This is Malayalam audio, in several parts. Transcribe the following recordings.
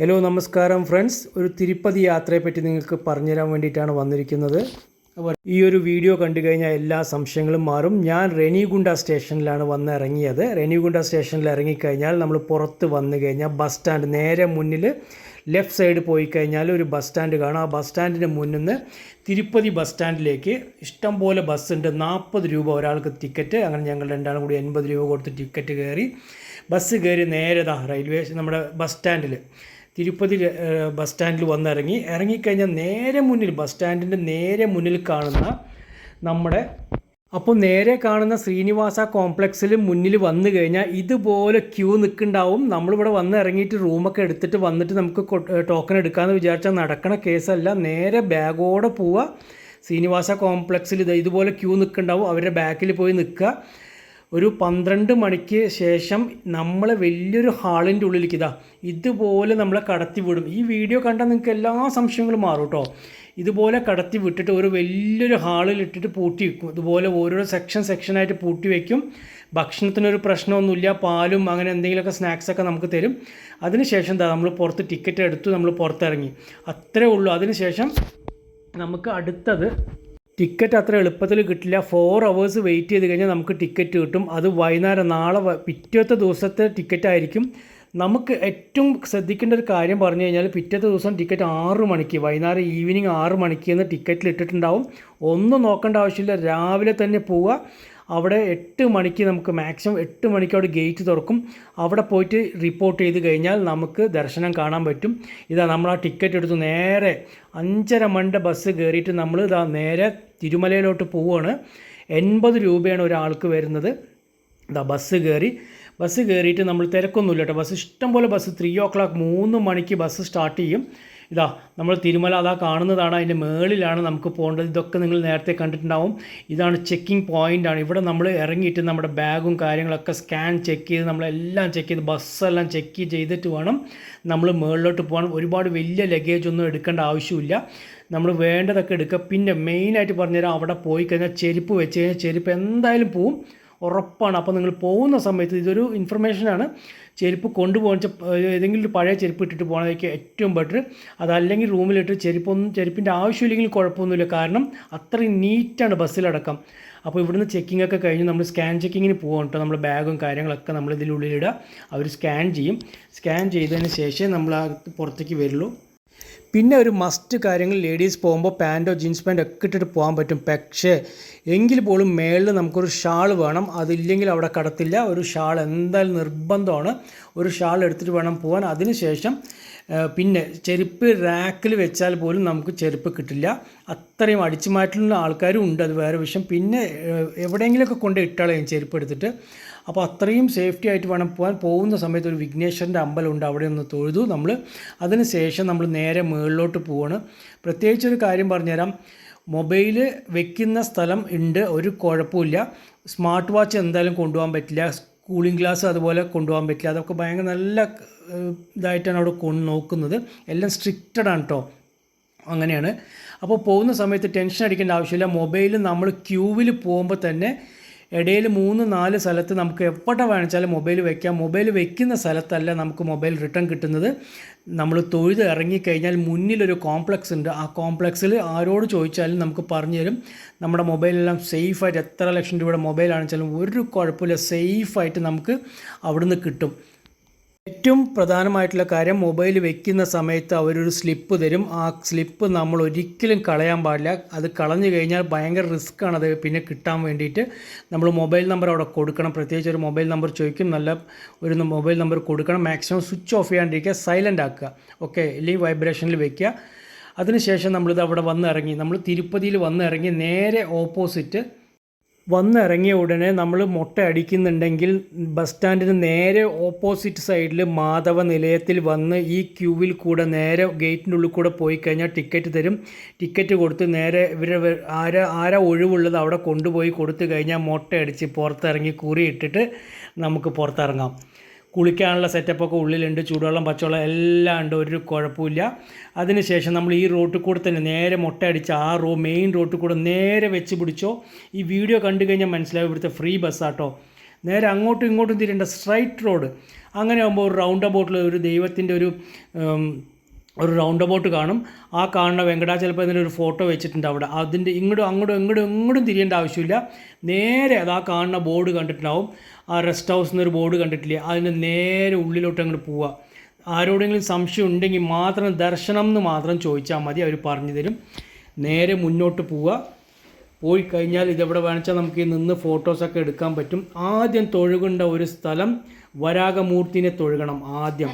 ഹലോ നമസ്കാരം ഫ്രണ്ട്സ് ഒരു തിരുപ്പതി യാത്രയെപ്പറ്റി നിങ്ങൾക്ക് പറഞ്ഞുതരാൻ വേണ്ടിയിട്ടാണ് വന്നിരിക്കുന്നത്. അപ്പോൾ ഈ ഒരു വീഡിയോ കണ്ടു കഴിഞ്ഞാൽ എല്ലാ സംശയങ്ങളും മാറും. ഞാൻ റെനിഗുണ്ട സ്റ്റേഷനിലാണ് വന്ന് ഇറങ്ങിയത്. റെനിഗുണ്ട സ്റ്റേഷനിൽ ഇറങ്ങിക്കഴിഞ്ഞാൽ നമ്മൾ പുറത്ത് വന്നു കഴിഞ്ഞാൽ ബസ് സ്റ്റാൻഡ് നേരെ മുന്നിൽ ലെഫ്റ്റ് സൈഡ് പോയി കഴിഞ്ഞാൽ ഒരു ബസ് സ്റ്റാൻഡ് കാണാം. ആ ബസ് സ്റ്റാൻഡിന്റെ മുന്നിൽ നിന്ന് തിരുപ്പതി ബസ് സ്റ്റാൻഡിലേക്ക് ഇഷ്ടംപോലെ ബസ് ഉണ്ട്. നാൽപ്പത് രൂപ ഒരാൾക്ക് ടിക്കറ്റ് അങ്ങനെ ഞങ്ങൾ രണ്ടാളും കൂടി എൺപത് രൂപ കൊടുത്ത് ടിക്കറ്റ് കയറി. ബസ് കയറി നേരെ റെയിൽവേ നമ്മുടെ ബസ് സ്റ്റാൻഡിൽ തിരുപ്പതി ബസ് സ്റ്റാൻഡിൽ വന്നിറങ്ങി. ഇറങ്ങിക്കഴിഞ്ഞാൽ നേരെ മുന്നിൽ ബസ് സ്റ്റാൻഡിന്റെ നേരെ മുന്നിൽ കാണുന്ന നമ്മുടെ അപ്പോൾ നേരെ കാണുന്ന ശ്രീനിവാസ കോംപ്ലക്സിൽ മുന്നിൽ വന്നു കഴിഞ്ഞാൽ ഇതുപോലെ ക്യൂ നിൽക്കുന്നുണ്ടാവും. നമ്മളിവിടെ വന്ന് ഇറങ്ങിയിട്ട് റൂമൊക്കെ എടുത്തിട്ട് വന്നിട്ട് നമുക്ക് ടോക്കൺ എടുക്കാമെന്ന് വിചാരിച്ചാൽ നടക്കണ കേസല്ല. നേരെ ബാഗോടെ പോവുക. ശ്രീനിവാസ കോംപ്ലക്സിൽ ഇത് ഇതുപോലെ ക്യൂ നിൽക്കുന്നുണ്ടാവും. അവരുടെ ബാക്കിൽ പോയി നിൽക്കുക. ഒരു പന്ത്രണ്ട് മണിക്ക് ശേഷം നമ്മളെ വലിയൊരു ഹാളിന്റെ ഉള്ളിലേക്ക് ഇതാ ഇതുപോലെ നമ്മളെ കടത്തി വിടും. ഈ വീഡിയോ കണ്ടാൽ നിങ്ങൾക്ക് എല്ലാ സംശയങ്ങളും മാറും കേട്ടോ. ഇതുപോലെ കടത്തി വിട്ടിട്ട് ഒരു വലിയൊരു ഹാളിൽ ഇട്ടിട്ട് പൂട്ടി വെക്കും. ഇതുപോലെ ഓരോരോ സെക്ഷൻ സെക്ഷനായിട്ട് പൂട്ടി വയ്ക്കും ഭക്ഷണത്തിനൊരു പ്രശ്നമൊന്നുമില്ല പാലും അങ്ങനെ എന്തെങ്കിലുമൊക്കെ സ്നാക്സൊക്കെ നമുക്ക് തരും. അതിനുശേഷം എന്താ നമ്മൾ പുറത്ത് ടിക്കറ്റ് എടുത്തു നമ്മൾ പുറത്തിറങ്ങി. അത്രേ ഉള്ളൂ. അതിനുശേഷം നമുക്ക് അടുത്തത് ടിക്കറ്റ് അത്ര എളുപ്പത്തിൽ കിട്ടില്ല. ഫോർ അവേഴ്സ് വെയിറ്റ് ചെയ്ത് കഴിഞ്ഞാൽ നമുക്ക് ടിക്കറ്റ് കിട്ടും. അത് വൈകുന്നേരം നാളെ പിറ്റേത്തെ ദിവസത്തെ ടിക്കറ്റ് ആയിരിക്കും. നമുക്ക് ഏറ്റവും ശ്രദ്ധിക്കേണ്ട ഒരു കാര്യം പറഞ്ഞു കഴിഞ്ഞാൽ പിറ്റത്തെ ദിവസം ടിക്കറ്റ് ആറ് മണിക്ക് വൈകുന്നേരം ഈവനിങ് ആറ് മണിക്ക് എന്ന് ടിക്കറ്റിൽ ഇട്ടിട്ടുണ്ടാവും. ഒന്നും നോക്കേണ്ട ആവശ്യമില്ല. രാവിലെ തന്നെ പോവുക. അവിടെ എട്ട് മണിക്ക് നമുക്ക് മാക്സിമം എട്ട് മണിക്ക് അവിടെ ഗേറ്റ് തുറക്കും. അവിടെ പോയിട്ട് റിപ്പോർട്ട് ചെയ്ത് കഴിഞ്ഞാൽ നമുക്ക് ദർശനം കാണാൻ പറ്റും. ഇതാ നമ്മൾ ആ ടിക്കറ്റ് എടുത്ത് നേരെ അഞ്ചര മണിന്റെ ബസ് കയറിയിട്ട് നമ്മൾ ഇതാ നേരെ തിരുമലയിലോട്ട് പോവുകയാണ് എൺപത് രൂപയാണ് ഒരാൾക്ക് വരുന്നത്. ഇതാ ബസ് കയറി ബസ് കയറിയിട്ട് നമ്മൾ തിരക്കൊന്നുമില്ല കേട്ടോ. ബസ് ഇഷ്ടം പോലെ ബസ് ത്രീ ഓ ക്ലോക്ക് മൂന്ന് മണിക്ക് ബസ് സ്റ്റാർട്ട് ചെയ്യും. ഇതാ നമ്മൾ തിരുമല അതാ കാണുന്നതാണ് അതിന്റെ മേളിലാണ് നമുക്ക് പോകേണ്ടത്. ഇതൊക്കെ നിങ്ങൾ നേരത്തെ കണ്ടിട്ടുണ്ടാവും. ഇതാണ് ചെക്കിംഗ് പോയിന്റ് ആണ്. ഇവിടെ നമ്മൾ ഇറങ്ങിയിട്ട് നമ്മുടെ ബാഗും കാര്യങ്ങളൊക്കെ സ്കാൻ ചെക്ക് ചെയ്ത് നമ്മളെല്ലാം ചെക്ക് ചെയ്ത് ബസ്സെല്ലാം ചെക്ക് ചെയ്തിട്ട് വേണം നമ്മൾ മുകളിലോട്ട് പോകാൻ. ഒരുപാട് വലിയ ലഗേജ് ഒന്നും എടുക്കേണ്ട ആവശ്യമില്ല. നമ്മൾ വേണ്ടതൊക്കെ എടുക്കുക. പിന്നെ മെയിനായിട്ട് പറഞ്ഞുതരാം അവിടെ പോയി കഴിഞ്ഞാൽ ചെരുപ്പ് വെച്ച് കഴിഞ്ഞാൽ ചെരുപ്പ് എന്തായാലും പോവും. ഉറപ്പാണ്. അപ്പോൾ നിങ്ങൾ പോകുന്ന സമയത്ത് ഇതൊരു ഇൻഫർമേഷനാണ് ചെരുപ്പ് കൊണ്ടുപോകാൻ ഏതെങ്കിലും ഒരു പഴയ ചെരുപ്പ് ഇട്ടിട്ട് പോകണതൊക്കെ ഏറ്റവും ബെറ്റർ അതല്ലെങ്കിൽ റൂമിലിട്ട് ചെരുപ്പൊന്നും ചെരുപ്പിന്റെ ആവശ്യമില്ലെങ്കിൽ കുഴപ്പമൊന്നുമില്ല. കാരണം അത്രയും നീറ്റാണ് ബസ്സിലടക്കം. അപ്പോൾ ഇവിടുന്ന് ചെക്കിംഗ് ഒക്കെ കഴിഞ്ഞ് നമ്മൾ സ്കാൻ ചെക്കിങ്ങിന് പോകണം കേട്ടോ നമ്മുടെ ബാഗും കാര്യങ്ങളൊക്കെ നമ്മൾ അവർ സ്കാൻ ചെയ്യും. സ്കാൻ ചെയ്തതിന് ശേഷമേ നമ്മൾ പുറത്തേക്ക് വരുള്ളൂ. പിന്നെ ഒരു മസ്റ്റ് കാര്യങ്ങൾ ലേഡീസ് പോകുമ്പോൾ പാന്റോ ജീൻസ് പാന്റോ ഒക്കെ ഇട്ടിട്ട് പോകാൻ പറ്റും. പക്ഷേ എങ്കിൽ പോലും മേളിൽ നമുക്കൊരു ഷാൾ വേണം. അതില്ലെങ്കിൽ അവിടെ കടത്തില്ല. ഒരു ഷാൾ എന്തായാലും നിർബന്ധമാണ്. ഒരു ഷാൾ എടുത്തിട്ട് വേണം പോകാൻ. അതിനുശേഷം പിന്നെ ചെരുപ്പ് റാക്കിൽ വെച്ചാൽ പോലും നമുക്ക് ചെരുപ്പ് കിട്ടില്ല. അത്രയും അടിച്ചു മാറ്റുന്ന ആൾക്കാരും ഉണ്ട്. അത് വേറെ വിഷയം. പിന്നെ എവിടെയെങ്കിലുമൊക്കെ കൊണ്ട് ഇട്ടാളയും ചെരുപ്പ് എടുത്തിട്ട്. അപ്പോൾ അത്രയും സേഫ്റ്റി ആയിട്ട് വേണം പോകാൻ പോകുന്ന സമയത്ത് ഒരു വിഘ്നേശ്വരന്റെ അമ്പലമുണ്ട്. അവിടെ ഒന്ന് തൊഴുതു. നമ്മൾ അതിന് ശേഷം നമ്മൾ നേരെ മുകളിലോട്ട് പോവാണ്. പ്രത്യേകിച്ച് ഒരു കാര്യം പറഞ്ഞുതരാം. മൊബൈൽ വെക്കുന്ന സ്ഥലം ഉണ്ട്. ഒരു കുഴപ്പമില്ല. സ്മാർട്ട് വാച്ച് എന്തായാലും കൊണ്ടുപോകാൻ പറ്റില്ല. കൂളിംഗ് ഗ്ലാസ് അതുപോലെ കൊണ്ടുപോകാൻ പറ്റില്ല. അതൊക്കെ ഭയങ്കര നല്ല ഇതായിട്ടാണ് അവിടെ കൊണ്ട് നോക്കുന്നത്. എല്ലാം സ്ട്രിക്റ്റഡ് ആണ് കേട്ടോ അങ്ങനെയാണ്. അപ്പോൾ പോകുന്ന സമയത്ത് ടെൻഷൻ അടിക്കേണ്ട ആവശ്യമില്ല. മൊബൈൽ നമ്മൾ ക്യൂവിൽ പോകുമ്പോൾ തന്നെ ഇടയിൽ മൂന്ന് നാല് സ്ഥലത്ത് നമുക്ക് എവിടെ വേണിച്ചാലും മൊബൈൽ വയ്ക്കാം മൊബൈൽ വെക്കുന്ന സ്ഥലത്തല്ല നമുക്ക് മൊബൈൽ റിട്ടേൺ കിട്ടുന്നത്. നമ്മൾ തൊഴുത് ഇറങ്ങിക്കഴിഞ്ഞാൽ മുന്നിലൊരു കോംപ്ലക്സ് ഉണ്ട്. ആ കോംപ്ലക്സിൽ ആരോട് ചോദിച്ചാലും നമുക്ക് പറഞ്ഞു തരും നമ്മുടെ മൊബൈലെല്ലാം സേഫായിട്ട് എത്ര ലക്ഷം രൂപയുടെ മൊബൈലാണെന്ന് വെച്ചാലും ഒരു കുഴപ്പമില്ല. സേഫായിട്ട് നമുക്ക് അവിടുന്ന് കിട്ടും. ഏറ്റവും പ്രധാനമായിട്ടുള്ള കാര്യം മൊബൈൽ വെക്കുന്ന സമയത്ത് അവരൊരു സ്ലിപ്പ് തരും. ആ സ്ലിപ്പ് നമ്മൾ ഒരിക്കലും കളയാൻ പാടില്ല. അത് കളഞ്ഞു കഴിഞ്ഞാൽ ഭയങ്കര റിസ്ക്കാണ് അത് പിന്നെ കിട്ടാൻ വേണ്ടിയിട്ട് നമ്മൾ മൊബൈൽ നമ്പർ അവിടെ കൊടുക്കണം. പ്രത്യേകിച്ച് ഒരു മൊബൈൽ നമ്പർ ചോദിക്കും. നല്ല ഒരു മൊബൈൽ നമ്പർ കൊടുക്കണം. മാക്സിമം സ്വിച്ച് ഓഫ് ചെയ്യാണ്ടിരിക്കുക. സൈലന്റ് ആക്കുക. ഓക്കെ? അല്ലെങ്കിൽ വൈബ്രേഷനിൽ വെക്കുക. അതിനുശേഷം നമ്മളിത് അവിടെ വന്ന് ഇറങ്ങി. നമ്മൾ തിരുപ്പതിയിൽ വന്ന് ഇറങ്ങി നേരെ ഓപ്പോസിറ്റ് വന്നിറങ്ങിയ ഉടനെ നമ്മൾ മുട്ട അടിക്കുന്നുണ്ടെങ്കിൽ ബസ് സ്റ്റാൻഡിന് നേരെ ഓപ്പോസിറ്റ് സൈഡിൽ മാധവ നിലയത്തിൽ വന്ന് ഈ ക്യൂവിൽ കൂടെ നേരെ ഗേറ്റിന്റെ ഉള്ളിൽ കൂടെ പോയി കഴിഞ്ഞാൽ ടിക്കറ്റ് തരും. ടിക്കറ്റ് കൊടുത്ത് നേരെ ആരെ ആരാ ആരാ ഒഴിവുള്ളത് അവിടെ കൊണ്ടുപോയി കൊടുത്തു കഴിഞ്ഞാൽ മുട്ട അടിച്ച് പുറത്തിറങ്ങി കുറി ഇട്ടിട്ട് നമുക്ക് പുറത്തിറങ്ങാം. കുളിക്കാനുള്ള സെറ്റപ്പൊക്കെ ഉള്ളിലുണ്ട്. ചൂടുവെള്ളം പച്ചവെള്ളം എല്ലാം ഉണ്ട്. ഒരു കുഴപ്പമില്ല. അതിനുശേഷം നമ്മൾ ഈ റോട്ടിൽ കൂടെ തന്നെ നേരെ മുട്ടയടിച്ച് ആ റോ മെയിൻ റോട്ടിൽ കൂടെ നേരെ വെച്ച് പിടിച്ചോ. ഈ വീഡിയോ കണ്ടു കഴിഞ്ഞാൽ മനസ്സിലാവും ഇവിടുത്തെ ഫ്രീ ബസ്സാട്ടോ നേരെ അങ്ങോട്ടും ഇങ്ങോട്ടും തിരിയേണ്ട സ്ട്രൈറ്റ് റോഡ് അങ്ങനെ ആകുമ്പോൾ ഒരു റൗണ്ട് അബൌട്ടിൽ ഒരു ദൈവത്തിന്റെ ഒരു ഒരു റൗണ്ട് അബൌട്ട് കാണും. ആ കാണുന്ന വെങ്കടാചലപതിന്റെ ഒരു ഫോട്ടോ വെച്ചിട്ടുണ്ട് അവിടെ. അതിന്റെ ഇങ്ങോട്ടും അങ്ങോട്ടും ഇങ്ങോട്ടും ഇങ്ങോട്ടും തിരിയേണ്ട ആവശ്യമില്ല. നേരെ അത് ആ കാണുന്ന ബോർഡ് കണ്ടിട്ടുണ്ടാവും. ആ റെസ്റ്റ് ഹൗസ് എന്നൊരു ബോർഡ് കണ്ടിട്ടില്ലേ? അതിന്റെ നേരെ ഉള്ളിലോട്ട് അങ്ങോട്ട് പോവുക. ആരോടെങ്കിലും സംശയം ഉണ്ടെങ്കിൽ മാത്രം ദർശനം എന്ന് മാത്രം ചോദിച്ചാൽ മതി. അവർ പറഞ്ഞു തരും. നേരെ മുന്നോട്ട് പോവുക. പോയി കഴിഞ്ഞാൽ ഇതെവിടെ വേണിച്ചാൽ നമുക്ക് നിന്ന് ഫോട്ടോസൊക്കെ എടുക്കാൻ പറ്റും. ആദ്യം തൊഴുകേണ്ട ഒരു സ്ഥലം വരാഗമൂർത്തിനെ തൊഴുകണം. ആദ്യം.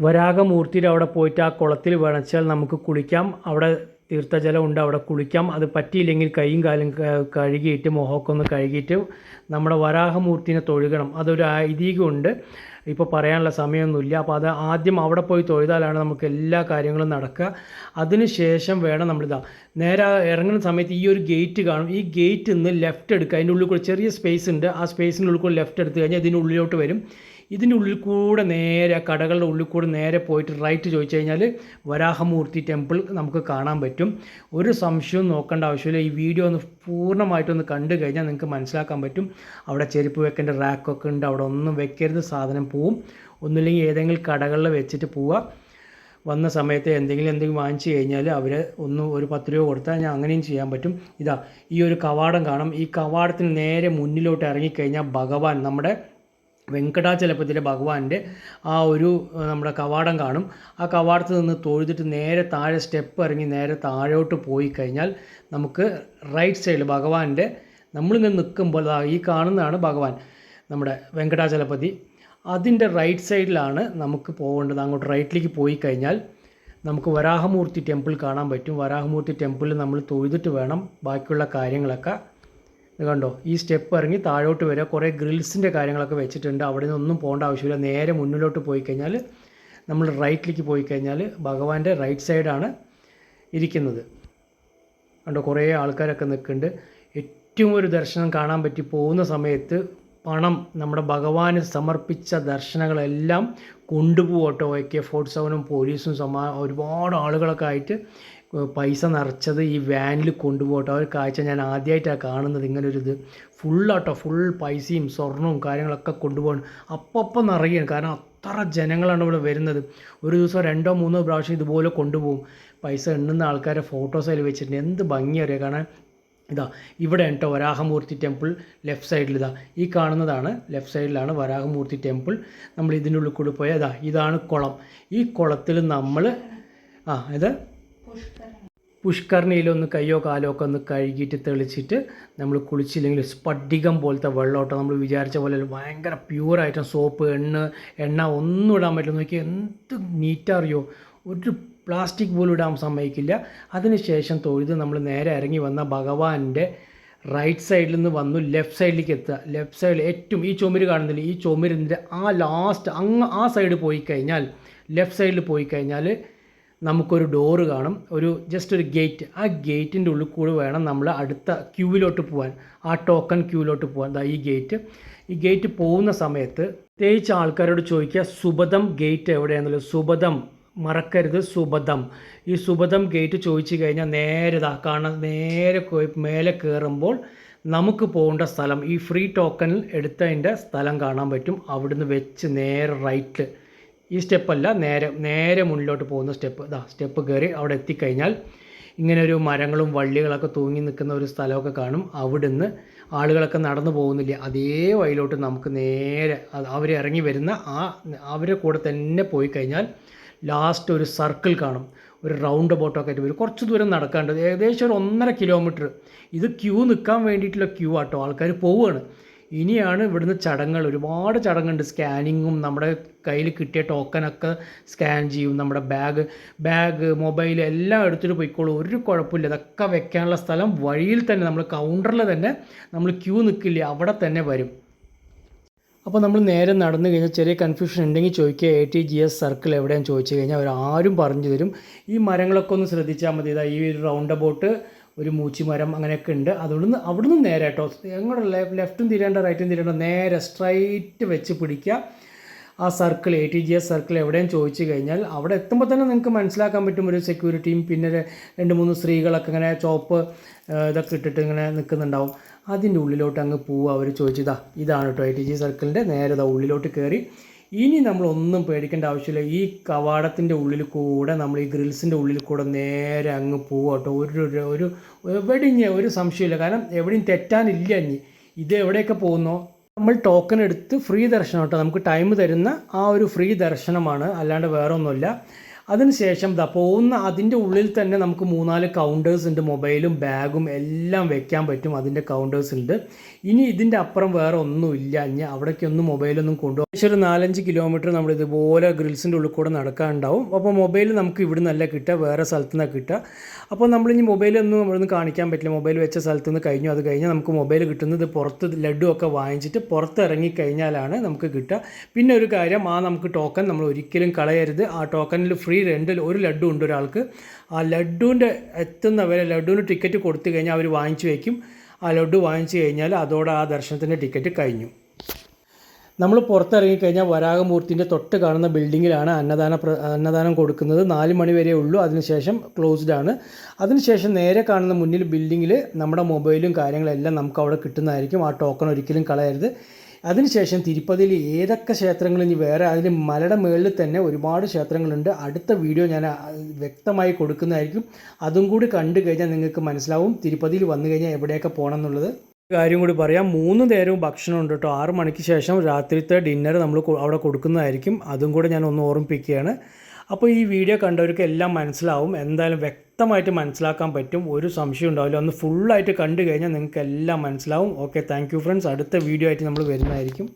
വരാഗമൂർത്തിയുടെ അവിടെ പോയിട്ട് ആ കുളത്തിൽ വേണച്ചാൽ നമുക്ക് കുളിക്കാം. അവിടെ തീർത്ഥജലം ഉണ്ട് അവിടെ കുളിക്കാം. അത് പറ്റിയില്ലെങ്കിൽ കൈയും കാലും കഴുകിയിട്ട് മുഖമൊക്കെ ഒന്ന് കഴുകിയിട്ട് നമ്മുടെ വരാഹമൂർത്തിനെ തൊഴുകണം. അതൊരു ഐതിഹ്യമുണ്ട്. ഇപ്പോൾ പറയാനുള്ള സമയമൊന്നുമില്ല. അപ്പോൾ അത് ആദ്യം അവിടെ പോയി തൊഴുതാലാണ് നമുക്ക് എല്ലാ കാര്യങ്ങളും നടക്കുക. അതിനുശേഷം വേണം നമ്മളിതാ നേരെ ഇറങ്ങുന്ന സമയത്ത് ഈ ഒരു ഗേറ്റ് കാണും. ഈ ഗേറ്റ് നിന്ന് ലെഫ്റ്റ് എടുക്കുക. അതിന്റെ ഉള്ളിൽ കൂടെ ചെറിയ സ്പേസ് ഉണ്ട്. ആ സ്പേസിന്റെ ഉള്ളിൽ കൂടെ ലെഫ്റ്റ് എടുത്തു കഴിഞ്ഞാൽ ഇതിന്റെ ഉള്ളിലോട്ട് വരും. ഇതിന്റെ ഉള്ളിൽ കൂടെ നേരെ കടകളുടെ ഉള്ളിൽ കൂടെ നേരെ പോയിട്ട് റൈറ്റ് ചോദിച്ചു കഴിഞ്ഞാൽ വരാഹമൂർത്തി ടെമ്പിൾ നമുക്ക് കാണാൻ പറ്റും. ഒരു സംശയവും നോക്കേണ്ട ആവശ്യമില്ല. ഈ വീഡിയോ ഒന്ന് പൂർണമായിട്ടൊന്ന് കണ്ടു കഴിഞ്ഞാൽ നിങ്ങൾക്ക് മനസ്സിലാക്കാൻ പറ്റും. അവിടെ ചെരുപ്പ് വെക്കേണ്ട റാക്കൊക്കെ ഉണ്ട്. അവിടെ ഒന്നും വെക്കരുത്. സാധനം പോവും. ഒന്നുമില്ലെങ്കിൽ ഏതെങ്കിലും കടകളിൽ വെച്ചിട്ട് പോവുക. വന്ന സമയത്ത് എന്തെങ്കിലും എന്തെങ്കിലും വാങ്ങിച്ചു കഴിഞ്ഞാൽ അവർ ഒന്ന് ഒരു പത്ത് രൂപ കൊടുത്താൽ ഞാൻ അങ്ങനെയും ചെയ്യാൻ പറ്റും. ഇതാ ഈ ഒരു കവാടം കാണാം. ഈ കവാടത്തിന് നേരെ മുന്നിലോട്ട് ഇറങ്ങിക്കഴിഞ്ഞാൽ ഭഗവാൻ നമ്മുടെ വെങ്കടാചലപതിയിലെ ഭഗവാന്റെ ആ ഒരു നമ്മുടെ കവാടം കാണും. ആ കവാടത്തിൽ നിന്ന് തൊഴുതിട്ട് നേരെ താഴെ സ്റ്റെപ്പ് ഇറങ്ങി നേരെ താഴോട്ട് പോയി കഴിഞ്ഞാൽ നമുക്ക് റൈറ്റ് സൈഡിൽ ഭഗവാന്റെ നമ്മളിങ്ങനെ നിൽക്കുമ്പോൾ ഈ കാണുന്നതാണ് ഭഗവാൻ നമ്മുടെ വെങ്കടാചലപതി അതിന്റെ റൈറ്റ് സൈഡിലാണ് നമുക്ക് പോകേണ്ടത്. അങ്ങോട്ട് റൈറ്റിലേക്ക് പോയി കഴിഞ്ഞാൽ നമുക്ക് വരാഹമൂർത്തി ടെമ്പിൾ കാണാൻ പറ്റും. വരാഹമൂർത്തി ടെമ്പിളിൽ നമ്മൾ തൊഴുതിട്ട് വേണം ബാക്കിയുള്ള കാര്യങ്ങളൊക്കെ കണ്ടോ? ഈ സ്റ്റെപ്പ് ഇറങ്ങി താഴോട്ട് വരിക. കുറേ ഗ്രിൽസിന്റെ കാര്യങ്ങളൊക്കെ വെച്ചിട്ടുണ്ട്. അവിടെ നിന്നൊന്നും പോകേണ്ട ആവശ്യമില്ല. നേരെ മുന്നിലോട്ട് പോയി കഴിഞ്ഞാൽ നമ്മൾ റൈറ്റിലേക്ക് പോയി കഴിഞ്ഞാൽ ഭഗവാന്റെ റൈറ്റ് സൈഡാണ് ഇരിക്കുന്നത്. കണ്ടോ? കുറേ ആൾക്കാരൊക്കെ നിൽക്കുന്നുണ്ട്. ഏറ്റവും ഒരു ദർശനം കാണാൻ പറ്റി പോകുന്ന സമയത്ത് പണം നമ്മുടെ ഭഗവാന് സമർപ്പിച്ച ദർശനങ്ങളെല്ലാം കൊണ്ടുപോകട്ടോ. എ കെ ഫോർട്ട് സെവനും പോലീസും സമാ ഒരുപാട് ആളുകളൊക്കെ ആയിട്ട് പൈസ നിറച്ചത് ഈ വാനിൽ കൊണ്ടുപോകട്ടെ. ആ ഒരു കാഴ്ച ഞാൻ ആദ്യമായിട്ടാണ് കാണുന്നത് ഇങ്ങനൊരിത് ഫുള്ളാട്ടോ ഫുൾ പൈസയും സ്വർണവും കാര്യങ്ങളൊക്കെ കൊണ്ടുപോകണം അപ്പം നിറയുകയാണ് കാരണം അത്ര ജനങ്ങളാണ് ഇവിടെ വരുന്നത്. ഒരു ദിവസം രണ്ടോ മൂന്നോ പ്രാവശ്യം ഇതുപോലെ കൊണ്ടുപോകും. പൈസ എണ്ണുന്ന ആൾക്കാരെ ഫോട്ടോസ് അതിൽ വെച്ചിട്ടുണ്ട്. എന്ത് ഭംഗി അറിയാം കാരണം ഇതാ ഇവിടെ കേട്ടോ വരാഹമൂർത്തി ടെമ്പിൾ ലെഫ്റ്റ് സൈഡിൽ ഇതാ. ഈ കാണുന്നതാണ് ലെഫ്റ്റ് സൈഡിലാണ് വരാഹമൂർത്തി ടെമ്പിൾ. നമ്മൾ ഇതിന്റെ ഉള്ളിൽ കൂടി പോയാൽ ഇതാ ഇതാണ് കുളം. ഈ കുളത്തിൽ നമ്മൾ ആ ഇത് പുഷ്കരണിയിലൊന്ന് കയ്യോ കാലോ ഒക്കെ ഒന്ന് കഴുകിയിട്ട് തെളിച്ചിട്ട് നമ്മൾ കുളിച്ചില്ലെങ്കിൽ സ്പടികം പോലത്തെ വെള്ളമോട്ടം നമ്മൾ വിചാരിച്ച പോലെ. ഭയങ്കര പ്യൂറായിട്ട് സോപ്പ് എണ്ണ എണ്ണ ഒന്നും ഇടാൻ പറ്റില്ല. നോക്കി എന്ത് നീറ്റാറിയോ ഒരു പ്ലാസ്റ്റിക് പോലും ഇടാൻ സമ്മതിക്കില്ല. അതിനുശേഷം തൊഴുത് നമ്മൾ നേരെ ഇറങ്ങി വന്ന ഭഗവാന്റെ റൈറ്റ് സൈഡിൽ നിന്ന് വന്നു ലെഫ്റ്റ് സൈഡിലേക്ക് എത്തുക. ലെഫ്റ്റ് സൈഡിൽ ഏറ്റവും ഈ ചുമര് കാണുന്നില്ല? ഈ ചുമരിന്റെ ആ ലാസ്റ്റ് അങ്ങ് ആ സൈഡ് പോയി കഴിഞ്ഞാൽ ലെഫ്റ്റ് സൈഡിൽ പോയി കഴിഞ്ഞാൽ നമുക്കൊരു ഡോറ് കാണും. ഒരു ജസ്റ്റ് ഒരു ഗേറ്റ് ആ ഗേറ്റിന്റെ ഉള്ളിൽ കൂടി വേണം നമ്മൾ അടുത്ത ക്യൂവിലോട്ട് പോകാൻ ആ ടോക്കൺ ക്യൂവിലോട്ട് പോകാൻ ഈ ഗേറ്റ് ഈ ഗേറ്റ് പോകുന്ന സമയത്ത് പ്രത്യേകിച്ച് ആൾക്കാരോട് ചോദിക്കുക സുബദം ഗേറ്റ് എവിടെയാണെന്നുള്ളത്? സുബദം. മറക്കരുത് സുബദം. ഈ സുബദം ഗേറ്റ് ചോദിച്ചു കഴിഞ്ഞാൽ നേരെ ഇതാ കാണാൻ നേരെ മേലെ കയറുമ്പോൾ നമുക്ക് പോകേണ്ട സ്ഥലം ഈ ഫ്രീ ടോക്കണിൽ എടുത്തതിന്റെ സ്ഥലം കാണാൻ പറ്റും. അവിടുന്ന് വെച്ച് നേരെ റൈറ്റ് ഈ സ്റ്റെപ്പല്ല നേരെ നേരെ മുന്നിലോട്ട് പോകുന്ന സ്റ്റെപ്പ്. ഇതാ സ്റ്റെപ്പ് കയറി അവിടെ എത്തിക്കഴിഞ്ഞാൽ ഇങ്ങനെ ഒരു മരങ്ങളും വള്ളികളൊക്കെ തൂങ്ങി നിൽക്കുന്ന ഒരു സ്ഥലമൊക്കെ കാണും. അവിടുന്ന് ആളുകളൊക്കെ നടന്നു പോകുന്നില്ല. അതേ വഴിയിലോട്ട് നമുക്ക് നേരെ അവർ ഇറങ്ങി വരുന്ന ആ അവരെ കൂടെ തന്നെ പോയി കഴിഞ്ഞാൽ ലാസ്റ്റ് ഒരു സർക്കിൾ കാണും. ഒരു റൗണ്ട് ബോട്ടൊക്കെ ആയിട്ട് വരും. കുറച്ച് ദൂരം നടക്കാണ്ട് ഏകദേശം ഒരു ഒന്നര കിലോമീറ്റർ ഇത് ക്യൂ നിൽക്കാൻ വേണ്ടിയിട്ടുള്ള ക്യൂ ആട്ടോ. ആൾക്കാർ പോവുകയാണ് ഇനിയാണ് ഇവിടുന്ന് ചടങ്ങുകൾ. ഒരുപാട് ചടങ്ങുണ്ട്. സ്കാനിങ്ങും നമ്മുടെ കയ്യിൽ കിട്ടിയ ടോക്കനൊക്കെ സ്കാൻ ചെയ്യും. നമ്മുടെ ബാഗ് ബാഗ് മൊബൈൽ എല്ലാം എടുത്തിട്ട് പോയിക്കോളും. ഒരു കുഴപ്പമില്ല. ഇതൊക്കെ വെക്കാനുള്ള സ്ഥലം വഴിയിൽ തന്നെ നമ്മൾ കൗണ്ടറിൽ തന്നെ നമ്മൾ ക്യൂ നിൽക്കില്ല അവിടെ തന്നെ വരും. അപ്പോൾ നമ്മൾ നേരെ നടന്നു കഴിഞ്ഞാൽ ചെറിയ കൺഫ്യൂഷൻ ഉണ്ടെങ്കിൽ ചോദിക്കുക A T G S circle എവിടെയാണെന്ന് ചോദിച്ചു കഴിഞ്ഞാൽ അവർ ആരും പറഞ്ഞു തരും. ഈ മരങ്ങളൊക്കെ ഒന്ന് ശ്രദ്ധിച്ചാൽ മതി. ഇതാ ഈ ഒരു റൗണ്ട് അബൌട്ട് ഒരു മൂച്ചിമരം അങ്ങനെയൊക്കെ ഉണ്ട്. അതുകൊണ്ട് അവിടുന്ന് നേരെ കേട്ടോ. എങ്ങോട്ട്? ലെഫ്റ്റും തിരിയേണ്ട റൈറ്റും തിരിയേണ്ട നേരെ സ്ട്രൈറ്റ് വെച്ച് പിടിക്കുക. ആ circle A T G S circle എവിടെയും ചോദിച്ചു കഴിഞ്ഞാൽ അവിടെ എത്തുമ്പോൾ തന്നെ നിങ്ങൾക്ക് മനസ്സിലാക്കാൻ പറ്റും. ഒരു സെക്യൂരിറ്റിയും പിന്നെ രണ്ട് മൂന്ന് സ്ത്രീകളൊക്കെ ഇങ്ങനെ ചോപ്പ് ഇതൊക്കെ ഇട്ടിട്ട് ഇങ്ങനെ നിൽക്കുന്നുണ്ടാവും. അതിന്റെ ഉള്ളിലോട്ട് അങ്ങ് പോവുക. അവർ ചോദിച്ചതാ ഇതാണ് കേട്ടോ എ ടി ജി സർക്കിളിന്റെ നേരെ ഉള്ളിലോട്ട് കയറി ഇനി നമ്മളൊന്നും പേടിക്കേണ്ട ആവശ്യമില്ല. ഈ കവാടത്തിന്റെ ഉള്ളിൽ കൂടെ നമ്മൾ ഈ ഗ്രിൽസിന്റെ ഉള്ളിൽ കൂടെ നേരെ അങ്ങ് പോവുക കേട്ടോ. ഒരു ഒരു- എവിടെയും ഒരു സംശയമില്ല കാരണം എവിടെയും തെറ്റാനില്ല ഇനി. ഇത് എവിടെയൊക്കെ പോകുന്നോ? നമ്മൾ ടോക്കൺ എടുത്ത് ഫ്രീ ദർശനം കേട്ടോ. നമുക്ക് ടൈം തരുന്ന ആ ഒരു ഫ്രീ ദർശനമാണ്. അല്ലാണ്ട് വേറെ ഒന്നുമില്ല അതിനുശേഷം ദാ പോകുന്ന അതിന്റെ ഉള്ളിൽ തന്നെ നമുക്ക് മൂന്നാൽ കൗണ്ടേഴ്സ് ഉണ്ട്. മൊബൈലും ബാഗും എല്ലാം വെക്കാൻ പറ്റും അതിന്റെ കൗണ്ടേഴ്സ് ഉണ്ട്. ഇനി ഇതിന്റെ അപ്പുറം വേറെ ഒന്നുമില്ല. ഇനി അവിടേക്കൊന്നും മൊബൈലൊന്നും കൊണ്ടുപോകും പക്ഷേ ഒരു നാലഞ്ച് കിലോമീറ്റർ നമ്മൾ ഇതുപോലെ ഗ്രിൽസിന്റെ ഉള്ളിൽ കൂടെ നടക്കാനുണ്ടാവും. അപ്പോൾ മൊബൈൽ നമുക്ക് ഇവിടെ നല്ല കിട്ടുക വേറെ സ്ഥലത്തു നിന്നാണ് കിട്ടുക. അപ്പോൾ നമ്മളിനി മൊബൈലൊന്നും നമ്മളൊന്നും കാണിക്കാൻ പറ്റില്ല. മൊബൈൽ വെച്ച സ്ഥലത്ത് നിന്ന് കഴിഞ്ഞു. അത് കഴിഞ്ഞാൽ നമുക്ക് മൊബൈൽ കിട്ടുന്നത് പുറത്ത് ലഡുവൊക്കെ വാങ്ങിച്ചിട്ട് പുറത്ത് ഇറങ്ങി കഴിഞ്ഞാലാണ് നമുക്ക് കിട്ടുക. പിന്നെ ഒരു കാര്യം ആ നമുക്ക് ടോക്കൺ നമ്മൾ ഒരിക്കലും കളയരുത്. ആ ടോക്കണിൽ ഫ്രീ രണ്ട് ഒരു ലഡു ഉണ്ട് ഒരാൾക്ക്. ആ ലഡുവിന്റെ എത്തുന്നവരെ ലഡുവിന് ടിക്കറ്റ് കൊടുത്തു കഴിഞ്ഞാൽ അവർ വാങ്ങിച്ചു വയ്ക്കും. ആ ലഡു വാങ്ങിച്ചു കഴിഞ്ഞാൽ അതോടെ ആ ദർശനത്തിന്റെ ടിക്കറ്റ് കഴിഞ്ഞു. നമ്മൾ പുറത്തിറങ്ങിക്കഴിഞ്ഞാൽ വരാഹമൂർത്തിന്റെ തൊട്ട് കാണുന്ന ബിൽഡിങ്ങിലാണ് അന്നദാന അന്നദാനം കൊടുക്കുന്നത്. നാല് മണി വരെ ഉള്ളൂ. അതിനുശേഷം ക്ലോസ്ഡ് ആണ്. അതിനുശേഷം നേരെ കാണുന്ന മുന്നിൽ ബിൽഡിങ്ങിൽ നമ്മുടെ മൊബൈലും കാര്യങ്ങളെല്ലാം നമുക്ക് അവിടെ കിട്ടുന്നതായിരിക്കും. ആ ടോക്കൺ ഒരിക്കലും കളയരുത്. അതിനുശേഷം തിരുപ്പതിയിൽ ഏതൊക്കെ ക്ഷേത്രങ്ങൾ ഇനി വേറെ അതിന് മലയുടെ മുകളിൽ തന്നെ ഒരുപാട് ക്ഷേത്രങ്ങളുണ്ട്. അടുത്ത വീഡിയോ ഞാൻ വ്യക്തമായി കൊടുക്കുന്നതായിരിക്കും. അതും കൂടി കണ്ടു കഴിഞ്ഞാൽ നിങ്ങൾക്ക് മനസ്സിലാവും തിരുപ്പതിയിൽ വന്നു കഴിഞ്ഞാൽ എവിടെയൊക്കെ പോകണം എന്നുള്ളത്. കാര്യം കൂടി പറയാം. മൂന്ന് നേരവും ഭക്ഷണം ഉണ്ട് കേട്ടോ. ആറ് മണിക്ക് ശേഷം രാത്രിത്തെ ഡിന്നർ നമ്മൾ അവിടെ കൊടുക്കുന്നതായിരിക്കും. അതും കൂടെ ഞാൻ ഒന്ന് ഓർമ്മിപ്പിക്കുകയാണ്. അപ്പോൾ ഈ വീഡിയോ കണ്ടവർക്ക് എല്ലാം മനസ്സിലാവും. എന്തായാലും വ്യക്തമായിട്ട് മനസ്സിലാക്കാൻ പറ്റും. ഒരു സംശയം ഉണ്ടാവില്ല. ഒന്ന് ഫുള്ളായിട്ട് കണ്ടു കഴിഞ്ഞാൽ നിങ്ങൾക്ക് എല്ലാം മനസ്സിലാവും ഓക്കെ താങ്ക് ഫ്രണ്ട്സ് അടുത്ത വീഡിയോ ആയിട്ട് നമ്മൾ വരുന്നതായിരിക്കും.